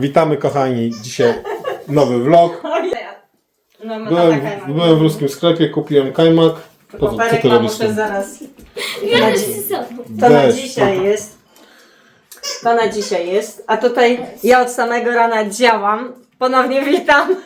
Witamy kochani, dzisiaj nowy vlog. No, no Byłem, taka ma. byłem w ruskim sklepie, kupiłem kajmak. Po co, co Koperek ty mam robisz? muszę zaraz. Ja sobą. To na Weź, dzisiaj jest. To na dzisiaj jest. A tutaj ja od samego rana działam. Ponownie witam.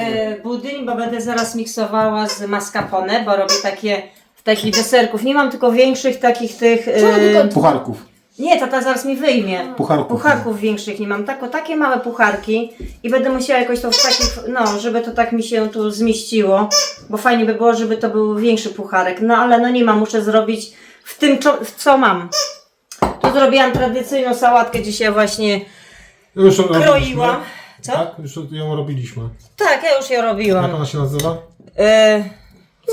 E, Budyń, bo będę zaraz miksowała z mascarpone, bo robię takie takich deserków. Nie mam tylko większych takich tych. Czemu E, tylko Pucharków. Nie, tata zaraz mi wyjmie. Pucharków. Pucharków większych nie mam, tako, takie małe pucharki i będę musiała jakoś to w takich, no, żeby to tak mi się tu zmieściło, bo fajnie by było, żeby to był większy pucharek, no ale no nie mam, muszę zrobić w tym, co, w co mam. Tu zrobiłam tradycyjną sałatkę dzisiaj właśnie Już ją robiliśmy. kroiłam. Co? Tak? Już ją robiliśmy. Tak, ja już ją Jak robiłam. ona się nazywa?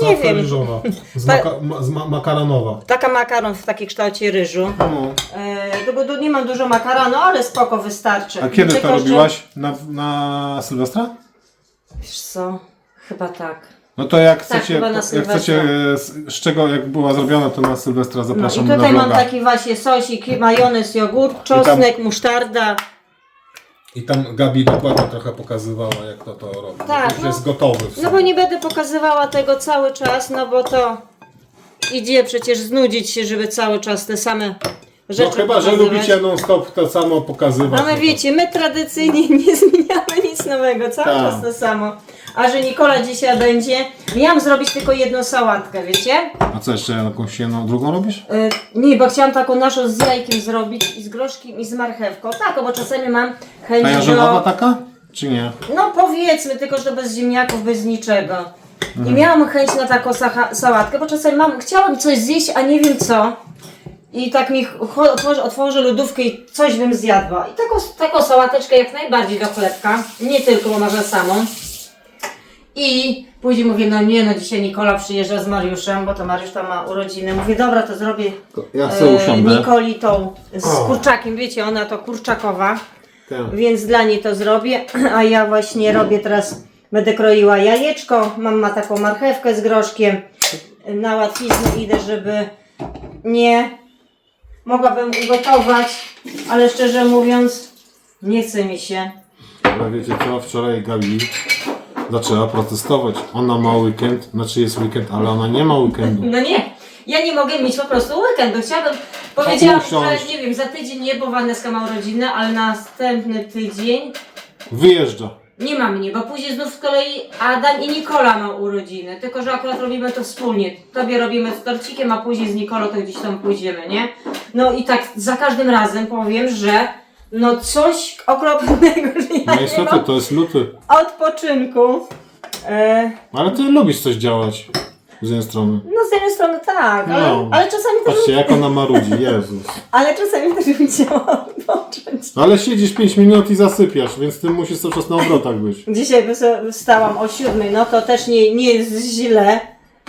Nie wiem, ryżowa. Z, maka, ma, z ma, makaronowa. taka makaron w takim kształcie ryżu. No. E, tu nie mam dużo makaronu, ale spoko, wystarczy. A kiedy Tylko, to że- robiłaś? Na, na Sylwestra? Wiesz co, chyba tak. No to jak Tak, chcecie, na jak chcecie e, z, czego jak była zrobiona, to na Sylwestra No i zapraszam tutaj mam taki właśnie sosik, majonez, jogurt, czosnek, musztarda. I tam Gabi dokładnie trochę pokazywała, jak to to robi. Tak, Już no. jest gotowy. w No bo nie będę pokazywała tego cały czas, no bo to idzie przecież znudzić się, żeby cały czas te same No rzeczy chyba, że pokazywać. lubicie non stop to samo pokazywać. No no ale to- wiecie, my tradycyjnie nie zmieniamy nic nowego, cały Tak. czas to samo. A że Nikola dzisiaj będzie, miałam zrobić tylko jedną sałatkę, wiecie? A co jeszcze jakąś jedną, drugą robisz? Y, nie, bo chciałam taką naszą z jajkiem zrobić i z groszkiem i z marchewką. Tak, bo czasami mam chęć Ta do... jarzynowa taka? Czy nie? No powiedzmy, tylko że bez ziemniaków, bez niczego. I Mhm. miałam chęć na taką sałatkę, bo czasami mam, chciałam coś zjeść, a nie wiem co. I tak mi otworzę lodówkę i coś bym zjadła. I taką, taką sałateczkę jak najbardziej do chlebka. Nie tylko, bo może samą. I później mówię, no nie, no dzisiaj Nikola przyjeżdża z Mariuszem, bo to Mariusz tam ma urodziny. Mówię, dobra, to zrobię Ja e, Nikoli tą z O. kurczakiem. Wiecie, ona to kurczakowa Tak. więc dla niej to zrobię, a ja właśnie robię teraz, będę kroiła jajeczko, mam ma taką marchewkę z groszkiem, na łatwiznę idę, żeby nie mogłabym ugotować, ale szczerze mówiąc nie chce mi się. Ale wiecie co, wczoraj Gabi zaczęła protestować. Ona ma weekend, znaczy jest weekend, ale ona nie ma weekendu. No nie, ja nie mogę mieć po prostu weekendu, chciałabym, powiedziałam, usiąść. że nie wiem, za tydzień nie, bo Waneska ma urodziny, ale następny tydzień Wyjeżdża. Nie ma mnie, bo później znów z kolei Adam i Nikola ma urodziny. Tylko, że akurat robimy to wspólnie. Tobie robimy z torcikiem, a później z Nikolą to gdzieś tam pójdziemy, nie? No i tak za każdym razem powiem, że no coś okropnego, że ja No nie niestety, mam to jest luty. odpoczynku. E, Ale ty lubisz coś działać z jednej strony. no z jednej strony tak, ale, No. ale czasami też, Patrzcie, jak ona marudzi, Jezus. ale czasami też bym chciała odpocząć. Ale siedzisz 5 minut i zasypiasz, więc ty musisz cały czas na obrotach być. Dzisiaj wys- wstałam o siódmej, no to też nie, nie jest źle.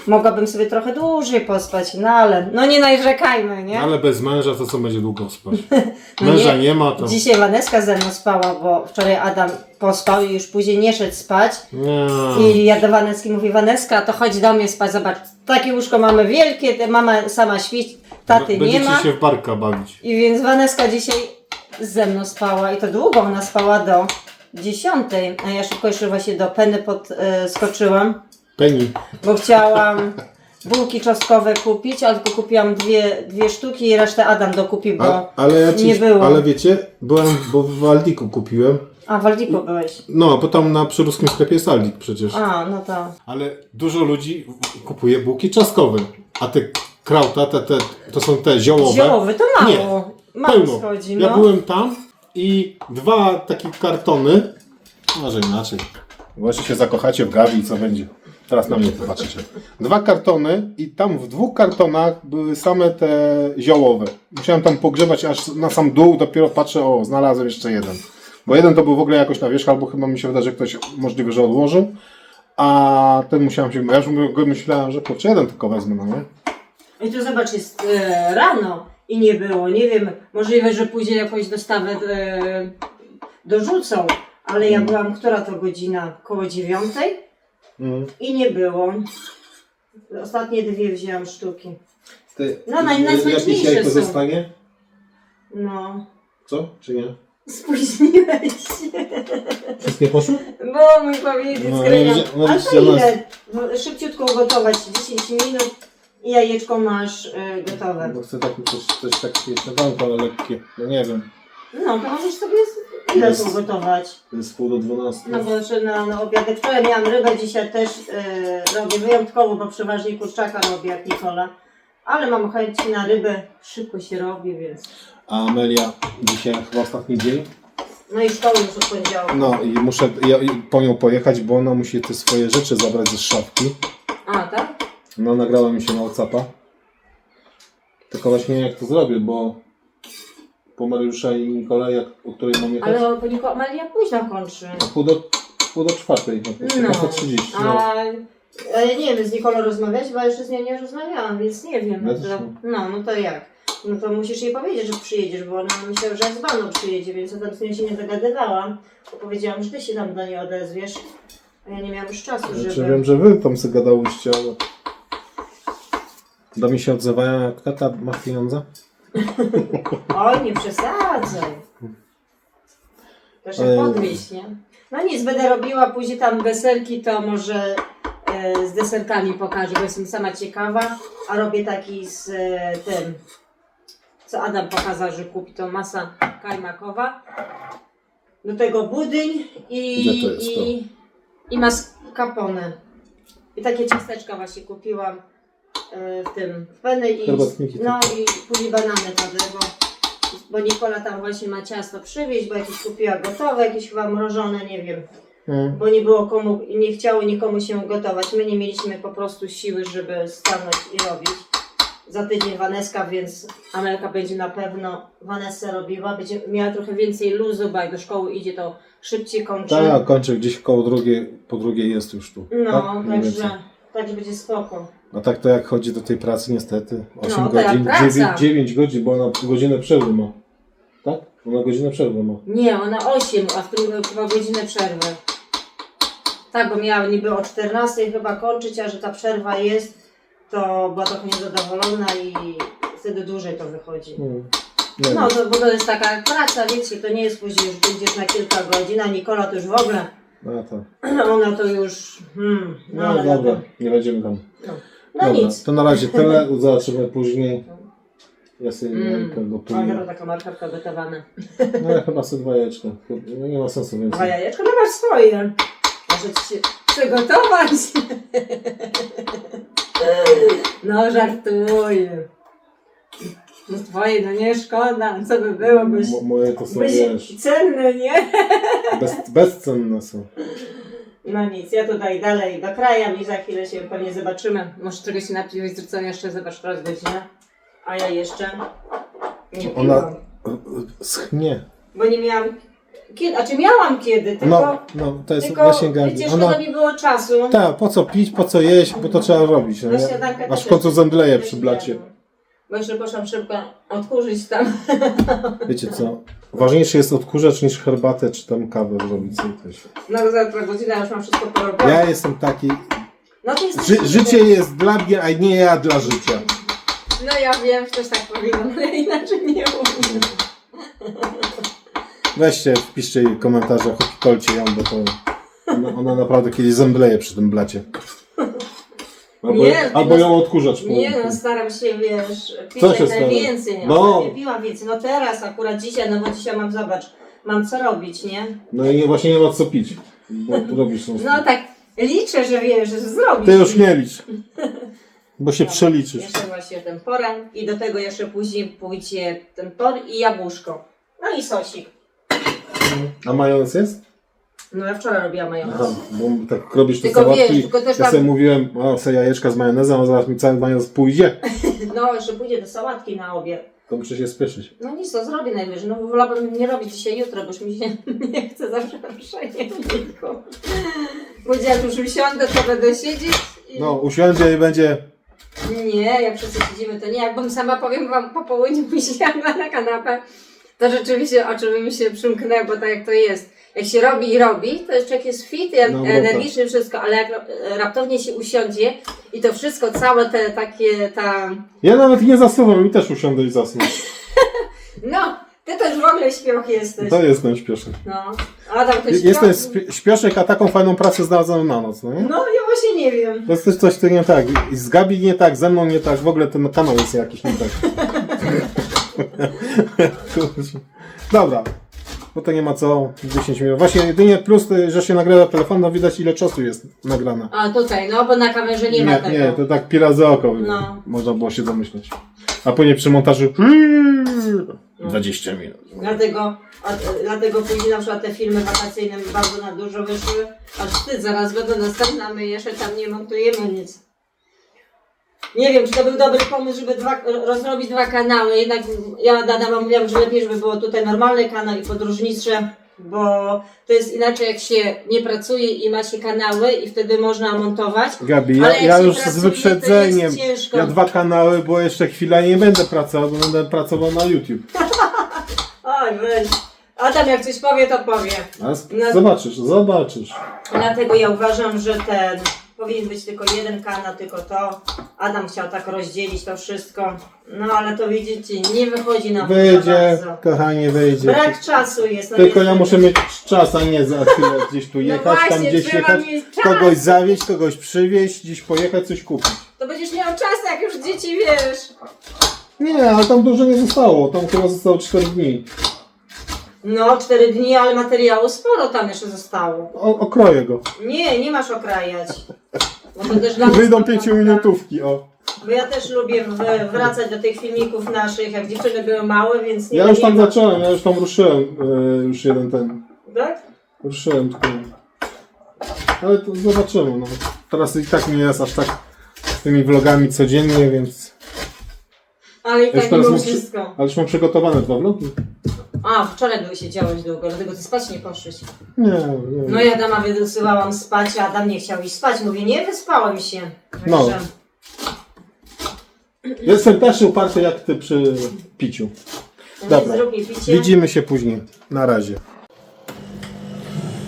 Mogłabym sobie trochę dłużej pospać, no ale no nie narzekajmy, nie? Ale bez męża to co będzie długo spać? No Męża nie. ma to... Dzisiaj Waneska ze mną spała, bo wczoraj Adam pospał i już później nie szedł spać. Nie. I ja do Waneski mówię, Waneska, to chodź do mnie spać, zobacz, takie łóżko mamy wielkie, te mama sama śpi, taty nie Będziecie ma. się w barka bawić. I więc Waneska dzisiaj ze mną spała i to długo ona spała do dziesiątej, a ja szybko jeszcze właśnie do Penny podskoczyłam. Penny. bo chciałam bułki czosnkowe kupić, ale tylko kupiłam dwie, dwie sztuki i resztę Adam dokupi, bo... A, ale ja ci, nie było. Ale wiecie, byłem, bo w Aldiku kupiłem. A, w Aldiku byłeś. No, bo tam na przyruskim sklepie jest Aldik przecież. A, no to... Ale dużo ludzi kupuje bułki czaskowe. A te krauta, te, te, to są te ziołowe. Ziołowy to mało. Nie, Mało Pełno. schodzi, Ja no. byłem tam i dwa takie kartony. Może inaczej. Właśnie się zakochacie w Gabi i co będzie. Teraz na mnie popatrzycie. Dwa kartony i tam w dwóch kartonach były same te ziołowe. Musiałem tam pogrzebać aż na sam dół, dopiero patrzę, o, znalazłem jeszcze jeden. Bo jeden to był w ogóle jakoś na wierzchu, albo chyba mi się wydaje, że ktoś możliwe, że odłożył. A ten musiałem się, ja już myślałem, że kurczę, jeden tylko wezmę, no nie? I tu zobacz, jest e, rano i nie było. Nie wiem, możliwe, że później jakąś dostawę e, dorzucą, ale ja byłam, która to godzina? Koło dziewiątej I nie było. Ostatnie dwie wzięłam sztuki. Ty, No, naj- jakieś najsmaczniejsze jajko są. zostanie? No. Co? Czy nie? Spóźniłeś się. Wszystkie poszły? Bo mój powiedzieć No, no, no, A to nas- ile? No, Szybciutko ugotować, 10 minut i jajeczko masz y, gotowe. Bo chcę taki coś, coś takie śniadanko, ale lekkie. No nie wiem. No, to możesz sobie ile Jest. ugotować? To jest pół do 12. No bo jeszcze na, na obiadek. Wczoraj miałam rybę, dzisiaj też y, robię wyjątkowo, bo przeważnie kurczaka robię jak Nikola. Ale mam chęć na rybę, szybko się robi, więc... A Amelia dzisiaj chyba ostatni dzień. No i szkoły już od poniedziałku. No i muszę ja, i po nią pojechać, bo ona musi te swoje rzeczy zabrać ze szafki. A, tak? No nagrała mi się na Whatsappa. Tylko właśnie nie wiem, jak to zrobię, bo po Mariusza i Nikolaj, jak, o której mam jechać? Ale po Niko Amelia późno kończy. A pół do, pół do czwartej, no, No, 15.30. No. a, a ja nie wiem, z Nikolą rozmawiać, bo jeszcze z nią nie rozmawiałam, więc nie wiem. Ja No też to, nie. no, no to jak? No to musisz jej powiedzieć, że przyjedziesz, bo ona myślała, że z baną przyjedzie, więc ja tam z nią się nie dogadywałam. Bo powiedziałam, że ty się tam do niej odezwiesz. A ja nie miałam już czasu, żeby... Znaczy wiem, że wy tam sobie gadałyście, ale... Do mi się odzywają, jak tata ma pieniądze? Oj, nie przesadzaj. Proszę Ej. podwieźć, nie? No nic, będę robiła później tam deserki, to może e, z deserkami pokażę, bo jestem sama ciekawa. A robię taki z e, tym, co Adam pokazał, że kupi to masa kajmakowa. Do tego budyń i, Gdzie to jest to? i, i mascarpone. I takie ciasteczka właśnie kupiłam e, w tym, w i, Herbatniki, no i później banany wtedy, bo, bo Nikola tam właśnie ma ciasto przywieźć, bo jakieś kupiła gotowe, jakieś chyba mrożone, nie wiem, Mm. bo nie było komu, nie chciało nikomu się gotować. My nie mieliśmy po prostu siły, żeby stanąć i robić. Za tydzień Waneska, więc Amelka będzie na pewno Vanessa robiła, będzie miała trochę więcej luzu, bo jak do szkoły idzie, to szybciej kończy. Tak, kończę gdzieś koło drugiej, po drugiej jest już tu. No, tak? Mniej więcej. także, także będzie spoko. A tak to jak chodzi do tej pracy niestety, 8 No, to jak godzin, praca. 9, 9 godzin, bo ona godzinę przerwy ma. Tak? Ona godzinę przerwy ma. Nie, ona 8, a w tym chyba godzinę przerwy. Tak, bo miała niby o 14 chyba kończyć, a że ta przerwa jest, to była trochę niezadowolona i wtedy dłużej to wychodzi. Mm. Nie No, wiem. to, bo to jest taka praca, wiecie, to nie jest później, że będziesz na kilka godzin, a Nikola to już w ogóle, A, tak. ona to już, hmm, no, No, ale dobra, nie będziemy tam. No, no dobra, nic. to na razie tyle, zobaczymy później. Ja sobie Mm. A gotuję. teraz taka marchewka gotowana. No ja chyba sobie dwa jajeczka. No, nie ma sensu Dwa więcej. jajeczka, no masz swoje. Może ci się przygotować. No, żartuję. No twoje, no nie szkoda, co by było, byś, Mo- Moje to są, byś wiesz, cenny, nie? bez, bezcenne są. No nic, ja tutaj dalej dokrajam i za chwilę się pewnie zobaczymy. Może czegoś się napić, co jeszcze, zobacz, teraz godzinę. A ja jeszcze nie Ona piłam. schnie. Bo nie miałam kiedy, a czy miałam kiedy, tylko, No, no, to jest tylko właśnie gardi. wiecie, szkoda Ona, mi było czasu. tak, po co pić, po co jeść, bo to trzeba robić. No, Na nie? śniadankę Aż też w końcu przy blacie. Bo jeszcze poszłam szybko odkurzyć tam. Wiecie co? Ważniejszy jest odkurzacz niż herbatę czy tam kawę zrobić sobie też. No za pół godziny już mam wszystko porobione. Ja jestem taki. No, ty jesteś Ży, życie jest dla mnie, a nie ja dla życia. No ja wiem, że też tak powinnam, ale inaczej nie umiem. Weźcie, wpiszcie jej komentarze, kolcie ją, bo to ona, ona naprawdę kiedyś zemdleje przy tym blacie. Albo, Nie, albo no- ją odkurzacz po. Nie no, staram się, wiesz, pić Co się stara? najwięcej. No. No. Nie piłam więcej. No teraz akurat dzisiaj, no bo dzisiaj mam, zobacz, mam co robić, nie? No i nie, właśnie nie ma co pić. Bo tu robisz tą No tak liczę, że wiesz, że zrobisz. Ty już nie licz. Bo się No, przeliczysz. Jeszcze właśnie ten poran i do tego jeszcze później pójdzie ten por i jabłuszko. No i sosik. A majonez jest? No ja wczoraj robiłam majonez. Aha, bo tak robisz te Tylko sałatki. wiesz, tylko też ja tam- sobie mówiłem, o, sobie jajeczka z majonezem, a zaraz mi cały majonez pójdzie. No jeszcze pójdzie do sałatki na obiad. To muszę się spieszyć. No nic, to zrobię najwyżej. No wolałabym nie robić dzisiaj, jutro, bo już mi się nie chce zawsze ruszenie. Bo jak już usiądę, to będę siedzieć i... No, usiądzie i będzie. Nie, jak wszyscy siedzimy, to nie. Jakbym sama, powiem wam, po południu usiadła na kanapę, to rzeczywiście oczy by mi się przymknęły, bo tak jak to jest. Jak się robi i robi, to jeszcze człowiek jest fit, i No, bo energiczny, wszystko, ale jak ra- raptownie się usiądzie i to wszystko, całe te takie, ta... Ja nawet nie zasuwam i też usiądę i zasnę. No, ty już w w ogóle śpioch jesteś. To jestem śpieszny. No. Adam, to śpioch... Jestem spi- śpieszek, a taką fajną pracę znalazłem na noc, no nie? No, ja właśnie nie wiem. To jest też coś, co nie tak. I z Gabi nie tak, ze mną nie tak, w ogóle ten kanał jest jakiś nie tak. Kurczę. Dobra. No to nie ma co, 10 minut. Właśnie jedynie plus, y, że się nagrywa telefon, no widać ile czasu jest nagrane. A tutaj, no bo na kamerze nie, ma Nie, tego. nie, to tak pira za oko. No. Można było się domyśleć. A później przy montażu 20 minut. Dlatego, a, dlatego później na przykład te filmy wakacyjne bardzo na dużo wyszły. Aż wstyd, zaraz będą następne, a my jeszcze tam nie montujemy nic. Nie wiem, czy to był dobry pomysł, żeby dwa, rozrobić dwa kanały. Jednak ja Dada mówiłam, że lepiej, żeby było tutaj normalny kanał i podróżnicze, bo to jest inaczej, jak się nie pracuje i ma się kanały i wtedy można montować. Gabi, ja, Ale jak ja się już pracuje, z to wyprzedzeniem. jest ciężko. Ja dwa kanały, bo jeszcze chwilę nie będę pracował, bo będę pracował na YouTube. Oj, weź. Adam jak coś powie, to powie. A No. Zobaczysz, zobaczysz. Dlatego ja uważam, że ten powinien być tylko jeden kanał, tylko to. Adam chciał tak rozdzielić to wszystko. No ale to widzicie, nie wychodzi za Wyjdzie, bardzo. kochanie, wyjdzie. Brak czasu jest. No Tylko ja niestety. muszę mieć czas, a nie za chwilę gdzieś tu No jechać, tam właśnie, gdzieś trzeba jechać, mieć czas. kogoś zawieźć, kogoś przywieźć, gdzieś pojechać, coś kupić. To będziesz miał czas, jak już dzieci wiesz. Nie, ale tam dużo nie zostało, tam chyba zostało 4 dni. No, cztery dni, ale materiału sporo tam jeszcze zostało. O, okroję go. Nie, nie masz okrajać. Bo to też dla nas Wyjdą spoko, 5 minutówki, o. Bo ja też lubię w- wracać do tych filmików naszych, jak dziewczyny były małe, więc nie Ja już nie tam ma- zacząłem, ja już tam ruszyłem, e, już jeden ten. Tak? Ruszyłem tylko. Ale to zobaczymy, no. Teraz i tak nie jest aż tak z tymi vlogami codziennie, więc... Ale i Już tak teraz mam, przy... wszystko. Ale już mam przygotowane dwa vlogi. A, wczoraj były siedziałeś długo, dlatego ty spać nie poszłeś. Nie, nie. No ja Adama wysyłałam spać, a Adam nie chciał iść spać. Mówię, nie wyspałem się. No. Także- Jestem też uparty jak ty przy piciu. No Dobra. więc Zrób mi picie. Widzimy się później. Na razie.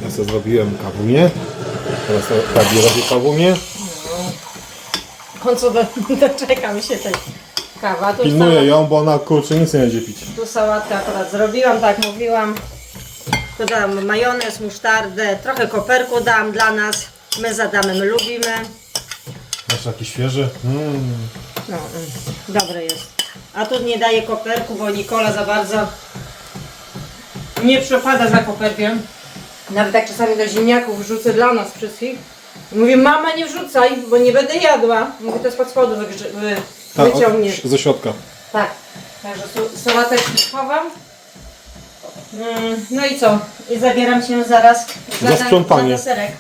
Ja sobie zrobiłem kawunię. Teraz Gabi robi kawunię. W końcu do, doczekam się tej kawa. Tu, Pilnuję sałat, ją, bo ona kurczę nic nie będzie pić. tu sałatkę akurat zrobiłam, tak mówiłam. Tu dam majonez, musztardę, trochę koperku dam dla nas. My z Adamem lubimy. Masz taki świeży? Mm. No, mm, dobre jest. A tu nie daję koperku, bo Nikola za bardzo nie przepada za koperkiem. Nawet jak czasami do ziemniaków wrzucę dla nas wszystkich. Mówię, mama nie wrzucaj, bo nie będę jadła. Mówię, to spod spodu wygrze- wy, Tak, wyciągniesz. ze środka. Tak, także tu sałateczki schowam. Mm, No i co? I zabieram się zaraz Za sprzątanie. za deserek.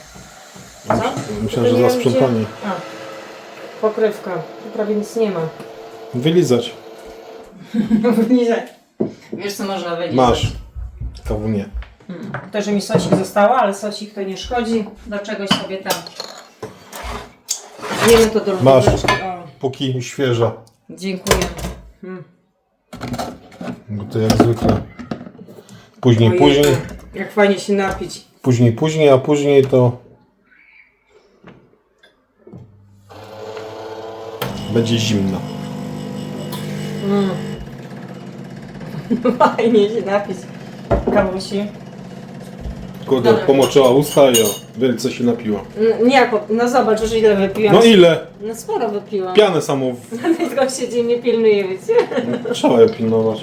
Co? Myślałem, że Nie za sprzątanie. A, pokrywka. Tu prawie nic nie ma. Wylizać. Nie. Wiesz co można wylizać? Masz. Kawunię. To, że mi sosik zostało, ale sosik to nie szkodzi. Do czegoś sobie tam. Wiemy to do Masz. lodóweczki. O, Póki świeża. dziękuję. Bo to jak zwykle. Później, Ojejku, później. Jak fajnie się napić. Później, później, a później to... Będzie zimno. Fajnie się napić. Kawusi. Kurde, Dobra. pomoczyła usta i o, wielce się napiła. N- Nie, jako- no zobacz, już ile wypiłam. No ile? No sporo wypiłam. Pianę samą w... Tylko siedzi i mnie pilnuje, wiecie. Trzeba je pilnować.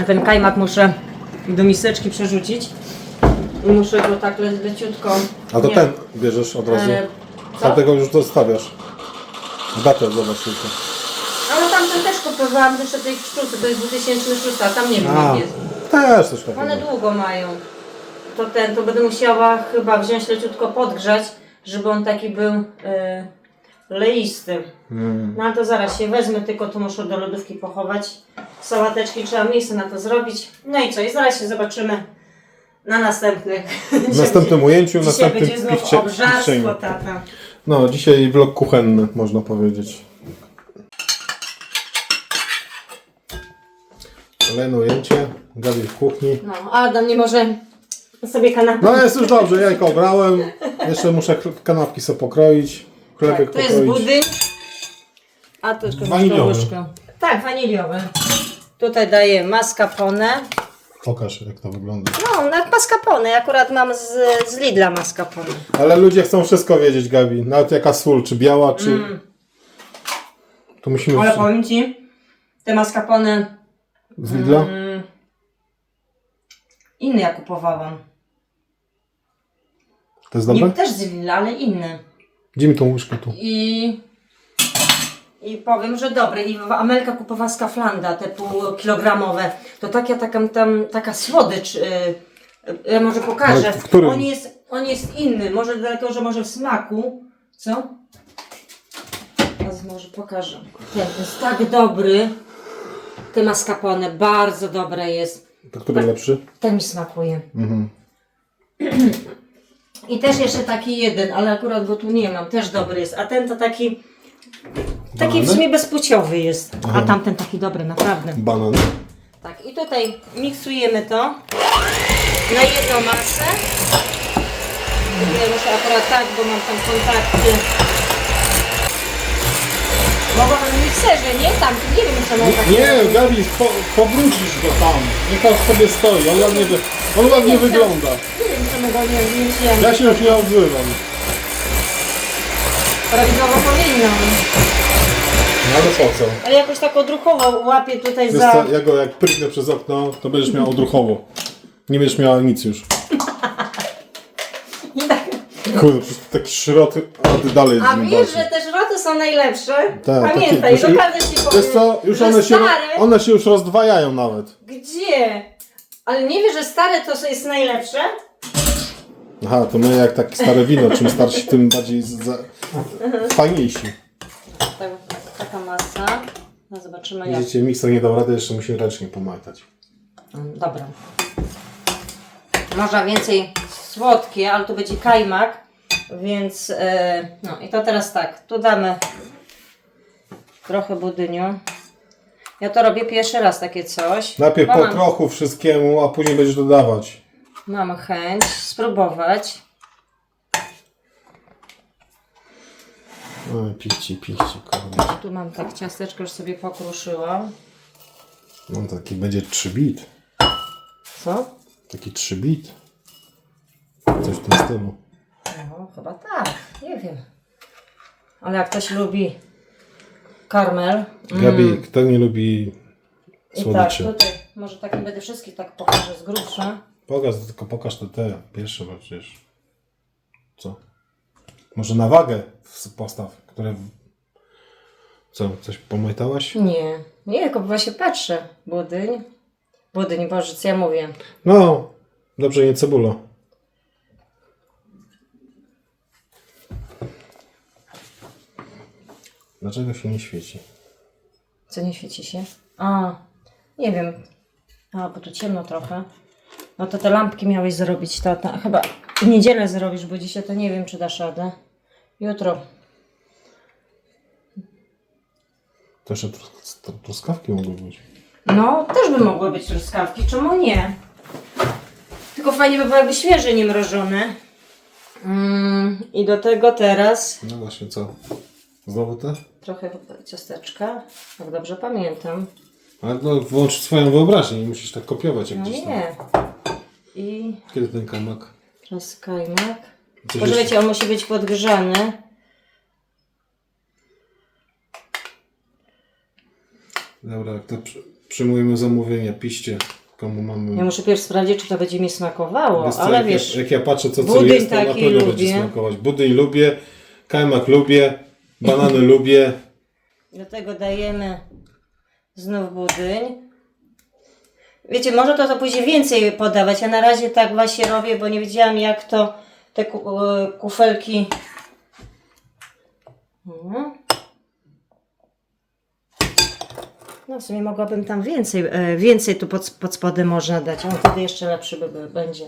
A ten kajmak muszę do miseczki przerzucić. I muszę go tak le leciutko... A to nie, ten bierzesz od razu. E, co? A tego już zostawiasz. Datę zobacz tylko. Ale tamten też kupowałam jeszcze tej sztuce, to jest 2006, a tam nie wiem A, jak jest. Też coś takiego. One długo mają. To ten, to będę musiała chyba wziąć leciutko podgrzać, żeby on taki był y, leisty. Mm. No ale to zaraz się wezmę, tylko tu muszę do lodówki pochować. Sałateczki trzeba miejsce na to zrobić. No i co, i zaraz się zobaczymy na następnych. W następnym ujęciu, w następnym będzie znowu piwcie- obżarstwo, tata. No, dzisiaj vlog kuchenny, można powiedzieć. Kolejne ujęcie. Gabi w kuchni. No, Adam nie może sobie kanapę. No jest już dobrze, jajko obrałem. Jeszcze muszę kanapki sobie pokroić. Chlebek Tak, to jest pokroić. budyń. A to jeszcze Waniliowy. łyżka. Tak, waniliowy. Tutaj daję mascarpone. Pokaż jak to wygląda. No, na mascarpone. Akurat mam z, z Lidla mascarpone. Ale ludzie chcą wszystko wiedzieć, Gabi. Nawet jaka sól, czy biała, czy... Tu musimy... Ale powiem Ci, te mascarpone Z Lidla? mm, inne ja kupowałam. To jest Nie, dobre? też z Lidla, ale inne. Gdzie mi tą łyżkę tu? I, I powiem, że dobre. I Amelka kupowała z Kaflanda, te półkilogramowe. To taka, taka, tam, taka słodycz. Yy, ja może pokażę. Ale w którym? On jest, on jest inny. Może dlatego, że może w smaku. Co? Teraz może pokażę. Ten jest tak dobry. Te mascarpone, bardzo dobre jest. To który lepszy? Ten mi smakuje. Mhm. I też jeszcze taki jeden, ale akurat go tu nie mam, też dobry jest. A ten to taki, taki w Banany? sumie bezpłciowy jest. Aha. A tamten taki dobry, naprawdę. Banan. Tak, i tutaj miksujemy to na jedną masę. Ja muszę akurat tak, bo mam tam kontakty. Mogłabym w mikserze, nie? Tam, nie wiem co tak. Nie, Gabi, po, powrócisz go tam. Niech on sobie stoi, on ładnie, wy, on ładnie wygląda. Nie wiem co mogło nie wiem, Ja się już nie odzywam. Prawidłowo powinnam. No ale po co? Ale jakoś tak odruchowo łapię tutaj Wiesz za... co, ja go jak prygnę przez okno, to będziesz miał odruchowo. Nie będziesz miała nic już. Tak Kurde, przecież taki szrot, a ty dalej A wiesz, że te szroty są najlepsze? Tak, Pamiętaj, takie- to każdy ci powie. Wiesz co, już że one się, stare, one się już rozdwajają nawet. Gdzie? Ale nie wiesz, że stare to jest najlepsze? Aha, to my jak takie stare wino, czym starsi, tym bardziej z, za, fajniejsi. Tak, taka masa. No zobaczymy jak. Widzicie, mikser nie dał rady, jeszcze musimy ręcznie pomajtać. Mm, Dobra. Można więcej słodkie, ale tu będzie kajmak, więc e, no i to teraz tak, tu damy trochę budyniu. Ja to robię pierwszy raz takie coś. Najpierw po mam, trochu wszystkiemu, a później będziesz dodawać. mam chęć spróbować. Oj, pichci, pichci, kurde. Tu mam tak ciasteczko, już sobie pokruszyłam. No taki będzie 3 bit. Co? Taki 3 bit. Coś w tym stylu. No, chyba tak, nie wiem. Ale jak ktoś lubi karmel. Gabi, kto nie lubi I tak, słodyczy? tutaj może tak nie będę wszystkich tak pokażę z grubsza. Pokaż, tylko pokaż te, te pierwsze, bo przecież... Co? Może na wagę w- postaw, które... w- Co, coś pomajtałaś? Nie, nie, tylko właśnie patrzę. Budyń. Budyń, Boże, co ja mówię. No, dobrze, nie cebula. Dlaczego się nie świeci? Co nie świeci się? A, nie wiem. A, bo tu ciemno trochę. No to te lampki miałeś zrobić, tata. Chyba w niedzielę zrobisz, bo dzisiaj to nie wiem, czy dasz radę. Jutro. To jeszcze trus- tr- truskawki mogły być. No, też by mogły być truskawki, czemu nie? Tylko fajnie by było jakby świeże, nie mrożone. Mm, I do tego teraz No właśnie, co? Znowu te? trochę ciasteczka, jak dobrze pamiętam. Ale no, włącz swoją wyobraźnię, nie musisz tak kopiować jak No gdzieś tam. nie. I Kiedy ten kamak? teraz kajmak. Coś Może jeszcze? wiecie, on musi być podgrzany. Dobra, jak to przy, przyjmujemy zamówienia, piście, komu mamy... Ja muszę pierw sprawdzić, czy to będzie mi smakowało, Wiesz co, ale jak, wiesz, Ja, jak ja patrzę, co co budyń jest, to na taki pewno lubię. będzie smakować. Budyń lubię, kajmak lubię, banany lubię. do tego dajemy znów budyń. Wiecie, może to, to później więcej podawać. Ja na razie tak właśnie robię, bo nie wiedziałam jak to te ku, e, kufelki. Mhm. No w sumie mogłabym tam więcej, e, więcej tu pod, pod spodem można dać. On wtedy jeszcze lepszy by, by będzie.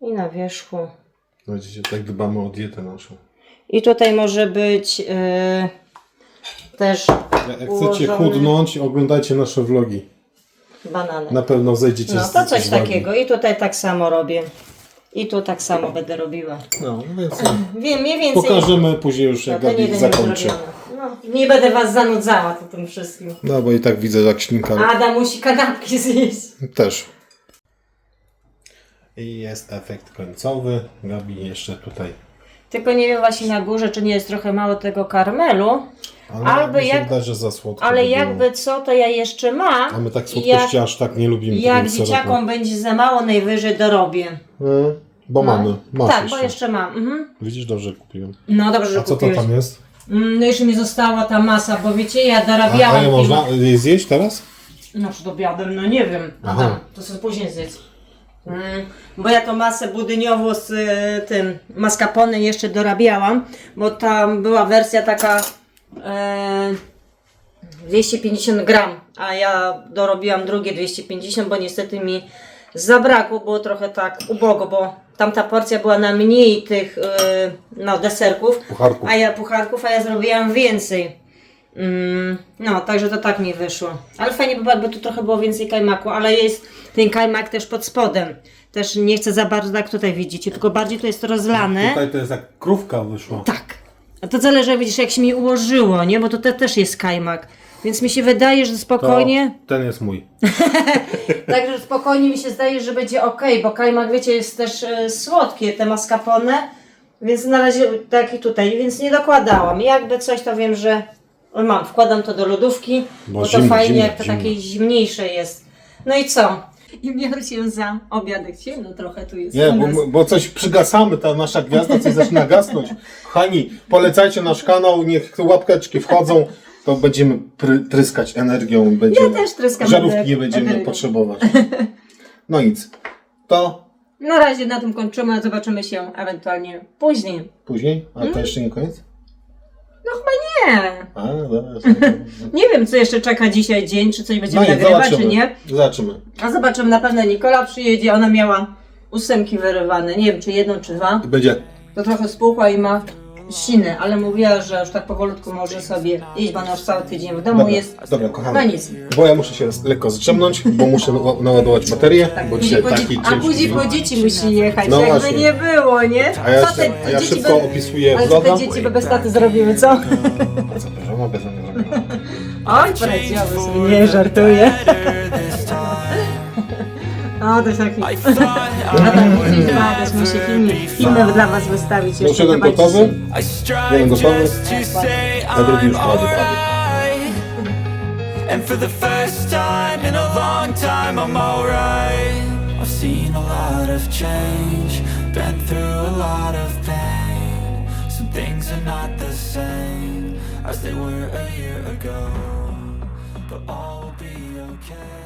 I na wierzchu. No widzicie, tak dbamy o dietę naszą. I tutaj może być e, też Jak chcecie chudnąć, oglądajcie nasze vlogi. banany. Na pewno zejdziecie No z to coś z wagi. takiego. I tutaj tak samo robię. I tu tak samo będę robiła. No, więc Wiem, mniej więcej. pokażemy później już, No, jak ten Gabi jeden już zakończy. zrobiony. No, nie będę was zanudzała to tym wszystkim. No bo i tak widzę, jak ślinka Ada musi kanapki zjeść. też. I jest efekt końcowy. Gabi jeszcze tutaj. Tylko nie wiem właśnie na górze, czy nie jest trochę mało tego karmelu. Ale Albo mi się jak- wydaje, że za słodko Ale by było. jakby co, to ja jeszcze mam. A my tak słodkości aż tak nie lubimy. Jak tego syropu. dzieciakom będzie za mało, najwyżej dorobię. Mm, bo No. mamy. Masz tak, jeszcze. bo jeszcze mam. Mhm. Widzisz, dobrze kupiłem. No dobrze, że A co to kupiłeś. tam jest? Mm, No jeszcze mi została ta masa, bo wiecie, ja A, dorabiałam. a nie tym- można jej zjeść teraz? No przed obiadem, no nie wiem. Aha. Aha. To sobie później zjedz. Mm, bo ja to masę budyniową z y, tym mascarpone jeszcze dorabiałam, bo tam była wersja taka e, 250 gram, a ja dorobiłam drugie 250, bo niestety mi zabrakło, było trochę tak ubogo, bo tamta porcja była na mniej tych y, no, deserków, Pucharków. a ja pucharków, a ja zrobiłam więcej. Mm, no, także to tak mi wyszło. Ale fajnie by było, jakby tu trochę było więcej kajmaku, ale jest ten kajmak też pod spodem. Też nie chcę za bardzo, tak tutaj widzicie, tylko bardziej to jest rozlane. Tutaj to jest jak krówka wyszła. Tak. A to zależy, widzisz, jak się mi ułożyło, nie? Bo to te, też jest kajmak. Więc mi się wydaje, że To spokojnie, ten jest mój. także spokojnie mi się zdaje, że będzie ok, bo kajmak, wiecie, jest też e, słodkie, te mascarpone, więc na razie tak i tutaj, więc nie dokładałam. Jakby coś, to wiem, że mam, wkładam to do lodówki, Bo bo, to zimno, fajnie, zimno, jak to zimno. takie zimniejsze jest. No i co? I biorę się za obiadek. Ciemno trochę tu jest. Nie, u bo, nas. bo coś przygasamy, ta nasza gwiazda coś zaczyna gasnąć. Kochani, polecajcie nasz kanał, niech łapkeczki wchodzą, to będziemy pry, tryskać energią. Będziemy, Ja też tryskam Żarówki energią. nie będziemy Energią. potrzebować. No nic. To Na razie na tym kończymy, a zobaczymy się ewentualnie później. później, a to jeszcze nie koniec? No chyba nie. A, dobra. Nie wiem, co jeszcze czeka dzisiaj dzień, czy coś No będziemy i nagrywać, czy zobaczymy. nie. Zobaczymy. A zobaczymy, na pewno Nikola przyjedzie, ona miała ósemki wyrywane, nie wiem, czy jedną, czy dwa. Będzie. To trochę spłuchła i ma siny, ale mówiła, że już tak powolutku może sobie iść, bo ona już cały tydzień w domu Dobra, jest. dobra, No kochani. nic. Bo ja muszę się lekko zdrzemnąć, bo muszę na- naładować baterię, bo Później dzisiaj po, taki a ciężki później dzień. po dzieci musi jechać, No jakby właśnie. nie było, nie? A ja, Co te- a ja dzieci szybko be- opisuję Ale co te dzieci by bez taty zrobiły, co? Żona bez mnie zrobiła? Oj, powiedziałby sobie, nie żartuję. O, to jest taki... A tak musisz badać, musi filmy, filmy dla was wystawić Już jeszcze. jeden zobaczycie. gotowy, I strive jeden gotowy, just to a drugi już I'm prawie. alright. And for the first time in a long time, I'm alright. I've seen a lot of change, been through a lot of pain. Some things are not the same as they were a year ago, but all will be okay.